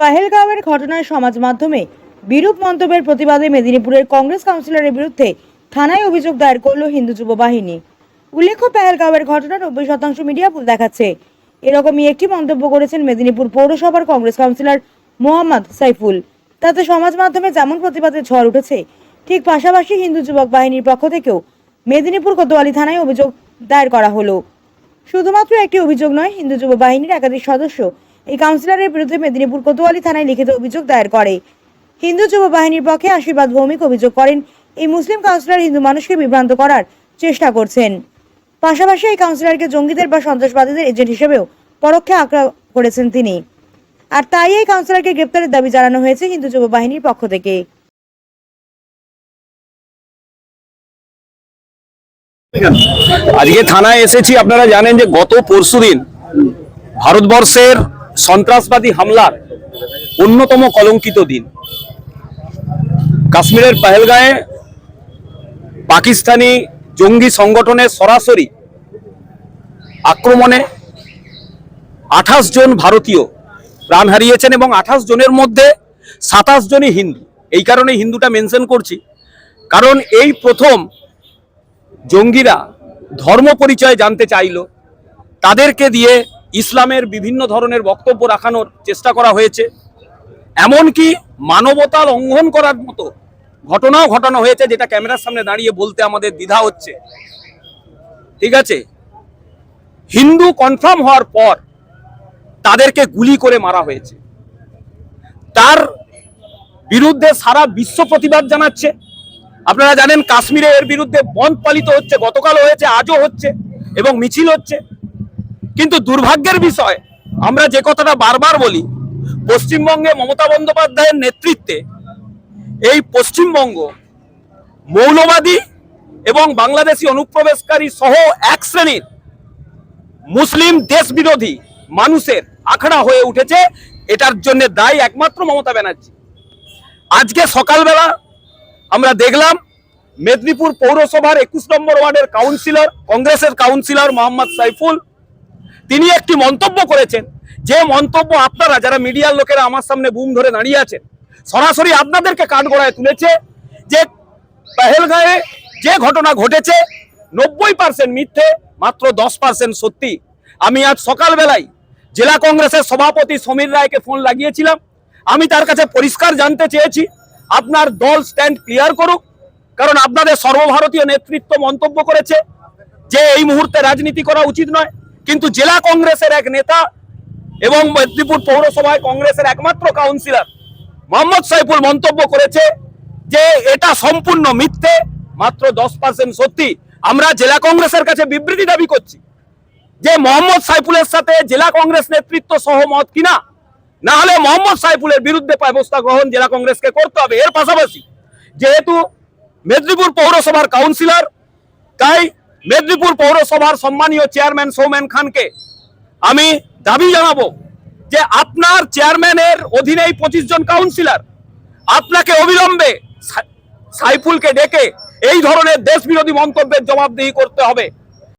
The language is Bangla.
পাহেলগাঁওয়ের ঘটনায় সমাজ মাধ্যমে বিরূপ মন্তব্যের প্রতিবাদে মেদিনীপুরের কংগ্রেস কাউন্সিলরের বিরুদ্ধে থানায় অভিযোগ দায়ের করল হিন্দু যুব বাহিনী। উল্লেখ্য পেহেলগাঁওয়ের ঘটনা নব্বই শতাংশ মিডিয়া ভুল দেখাচ্ছে। এরকমই একটি মন্তব্য করেছেন মেদিনীপুর পৌরসভার কংগ্রেস কাউন্সিলর মোহাম্মদ সাইফুল। তাতে সমাজ মাধ্যমে যেমন প্রতিবাদের ঝড় উঠেছে, ঠিক পাশাপাশি হিন্দু যুবক বাহিনীর পক্ষ থেকেও মেদিনীপুর কোতোয়ালি থানায় অভিযোগ দায়ের করা হলো। শুধুমাত্র একটি অভিযোগ নয়, হিন্দু যুব বাহিনীর একাধিক সদস্য এই কাউন্সিলরের বিরুদ্ধে মেদিনীপুর কোতোয়ালি থানায় লিখিত অভিযোগ দায়ের করে। হিন্দু যুব বাহিনীর পক্ষে আশীর্বাদ ভৌমিক অভিযোগ করেন, এই মুসলিম কাউন্সিলর হিন্দু মানুষকে বিভ্রান্ত করার চেষ্টা করছেন। পাশাপাশি এই কাউন্সিলরকে জঙ্গিদের বা সন্ত্রাসবাদীদের এজেন্ট হিসেবেও পরোক্ষে আঁকড়া করেছেন তিনি। আর তাই এই কাউন্সিলরকে গ্রেপ্তারের দাবি জানানো হয়েছে হিন্দু যুব বাহিনীর পক্ষ থেকে। আজকে থানায় এসেছি, আপনারা জানেন যে গত পরশুদিন ভারতবর্ষের সন্ত্রাসবাদী হামলার অন্যতম কলঙ্কিত দিন। কাশ্মীরের পেহেলগাঁয়ে পাকিস্তানি জঙ্গি সংগঠনের সরাসরি আক্রমণে আঠাশ জন ভারতীয় প্রাণ হারিয়েছেন এবং আঠাশ জনের মধ্যে সাতাশ জনই হিন্দু। এই কারণে হিন্দুটা মেনশন করছি। কারণ এই প্রথম জঙ্গিরা ধর্ম পরিচয় জানতে চাইল। তাদেরকে দিয়ে ইসলামের বিভিন্ন ধরনের বক্তব্য রাখানোর চেষ্টা করা হয়েছে। এমনকি মানবতা লঙ্ঘন করার মতো ঘটনাও ঘটানো হয়েছে, যেটা ক্যামেরার সামনে দাঁড়িয়ে বলতে আমাদের দ্বিধা হচ্ছে। ঠিক আছে? হিন্দু কনফার্ম হওয়ার পর তাদেরকে গুলি করে মারা হয়েছে। তার বিরুদ্ধে সারা বিশ্ব প্রতিবাদ জানাচ্ছে। আপনারা জানেন কাশ্মীরে এর বিরুদ্ধে বন্ধ পালিত হচ্ছে গতকাল হয়েছে, আজও হচ্ছে এবং মিছিল হচ্ছে। কিন্তু দুর্ভাগ্যের বিষয়, আমরা যে কথাটা বারবার বলি, পশ্চিমবঙ্গে মমতা বন্দ্যোপাধ্যায়ের নেতৃত্বে এই পশ্চিমবঙ্গ মৌলবাদী এবং বাংলাদেশি অনুপ্রবেশকারী সহ এক শ্রেণির মুসলিম দেশ বিরোধী মানুষের আখড়া হয়ে উঠেছে। এটার জন্য দায়ী একমাত্র মমতা ব্যানার্জি। আজকে সকালবেলা আমরা দেখলাম মেদিনীপুর পৌরসভার একুশ নম্বর ওয়ার্ডের কাউন্সিলর কংগ্রেসের কাউন্সিলর মোহাম্মদ সাইফুল তিনি একটি মন্তব্য করেছেন। যে মন্তব্য আপনারা, যারা মিডিয়ার লোকেরা আমার সামনে বুম ধরে দাঁড়িয়ে আছেন, সরাসরি আপনাদেরকে কাঠগড়ায় তুলেছে যে পেহেলগাঁয়ে যে ঘটনা ঘটেছে, নব্বই পার্সেন্ট মিথ্যে, মাত্র দশ পার্সেন্ট সত্যি। আমি আজ সকালবেলায় জেলা কংগ্রেসের সভাপতি সমীর রায়কে ফোন লাগিয়েছিলাম। আমি তার কাছে পরিষ্কার জানতে চেয়েছি, আপনার দল স্ট্যান্ড ক্লিয়ার করুক, কারণ আপনাদের সর্বভারতীয় নেতৃত্ব মন্তব্য করেছে যে এই মুহূর্তে রাজনীতি করা উচিত নয়। কিন্তু জেলা কংগ্রেসের এক নেতা এবং মেদিনীপুর পৌরসভায় কংগ্রেসের একমাত্র কাউন্সিলর মোহাম্মদ সাইফুল মন্তব্য করেছে যে এটা সম্পূর্ণ মিথ্যে, মাত্র দশ পার্সেন্ট সত্যি। আমরা জেলা কংগ্রেসের কাছে বিবৃতি দাবি করছি যে মোহাম্মদ সাইফুলের সাথে জেলা কংগ্রেস নেতৃত্ব সহমত কিনা? না হলে মোহাম্মদ সাইফুলের বিরুদ্ধে ব্যবস্থা গ্রহণ জেলা কংগ্রেসকে করতে হবে। এর পাশাপাশি যেহেতু মেদিনীপুর পৌরসভার কাউন্সিলর, তাই মেদিনীপুর পৌরসভার সম্মানীয় চেয়ারম্যান সৌমেন খানকে আমি দাবি জানাব যে আপনার চেয়ারম্যানের অধীনেই পঁচিশ জন কাউন্সিলর আপনাকে অবিলম্বে সাইফুলকে ডেকে এই ধরনের দেশ বিরোধী মন্তব্যের জবাবদিহি করতে হবে।